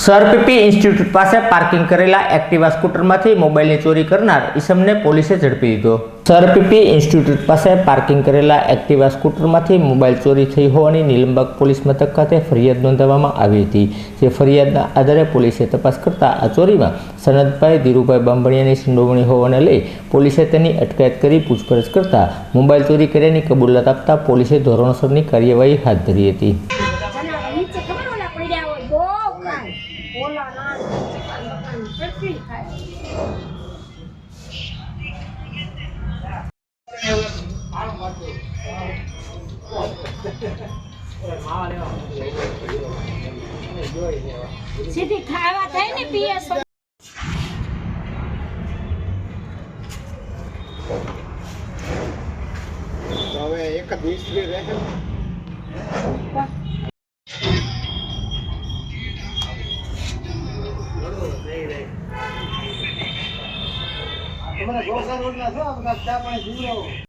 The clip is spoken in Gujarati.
સરપીપી ઇન્સ્ટિટ્યૂટ પાસે પાર્કિંગ કરેલા એક્ટિવા સ્કૂટરમાંથી મોબાઈલની ચોરી કરનાર ઈસમને પોલીસે ઝડપી લીધો. સરપીપી ઇન્સ્ટિટ્યૂટ પાસે પાર્કિંગ કરેલા એક્ટિવા સ્કૂટરમાંથી મોબાઈલ ચોરી થઈ હોવાની નિલંબક પોલીસ મથક ખાતે ફરિયાદ નોંધાવવામાં આવી હતી. જે ફરિયાદના આધારે પોલીસે તપાસ કરતા આ ચોરીમાં સનદભાઈ ધીરુભાઈ બાંભણિયાની સંડોવણી હોવાને લઈ પોલીસે તેની અટકાયત કરી પૂછપરછ કરતા મોબાઈલ ચોરી કર્યાની કબૂલાત આપતા પોલીસે ધોરણસરની કાર્યવાહી હાથ ધરી હતી. ખાય ઓલા ના મકાન મકાન કેટલી ખાય સીધી ખાવા થાય ને પીએસ હવે એક જ મિસ્ત્રી રહે તમારે ગોસા રોડના છો આ બધા ચા પાણી પીવડાવો